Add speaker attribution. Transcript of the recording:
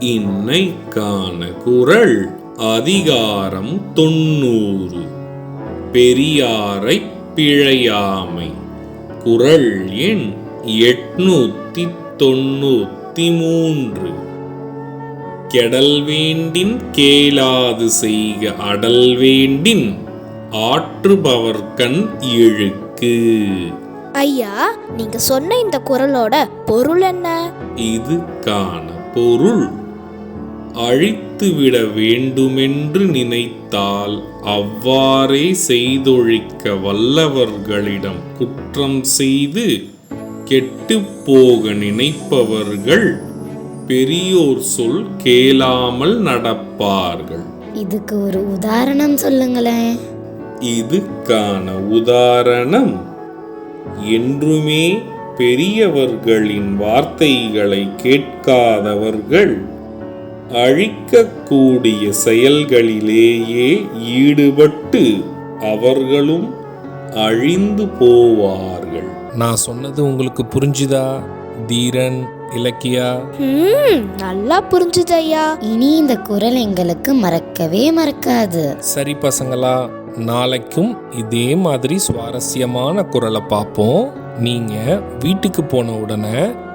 Speaker 1: இன்னைக்கான குரல் அதிகாரம் தொண்ணூறு. பெரியாரை பிழையாமை. குரல் எண் எட்நூத்தி தொண்ணூத்தி மூன்று கெடல் வேண்டின் கேளாது செய்க அடல் வேண்டின் ஆற்றுபவர்கண் இழுக்கு.
Speaker 2: ஐயா நீங்க சொன்ன இந்த குரலோட பொருள் என்ன?
Speaker 1: இதுக்கான பொருள் அழித்துவிட வேண்டுமென்று நினைத்தால் அவ்வாறே செய்தொழிக்க வல்லவர்களிடம் குற்றம் செய்து கெட்டுப் போக நினைப்பவர்கள் பெரியோர் சொல் கேளாமல் நடப்பார்கள்.
Speaker 3: இதுக்கு ஒரு உதாரணம் சொல்லுங்களேன்.
Speaker 1: இதுக்கான உதாரணம் என்றுமே பெரியவர்களின் வார்த்தைகளை கேட்காதவர்கள் அழிக்கக்கூடிய செயல்களிலேயே ஈடுபட்டு அவர்களும் அழிந்து போவார்கள். நான் சொன்னது உங்களுக்கு புரிஞ்சுதா தீரன் இலக்கியா?
Speaker 2: ம் நல்லா புரிஞ்சுது ஐயா
Speaker 3: இனி இந்த குரல் எங்களுக்கு மறக்கவே மறக்காது.
Speaker 1: சரி பசங்களா நாளைக்கும் இதே மாதிரி சுவாரஸ்யமான குரலை பார்ப்போம். நீங்க வீட்டுக்கு போன உடனே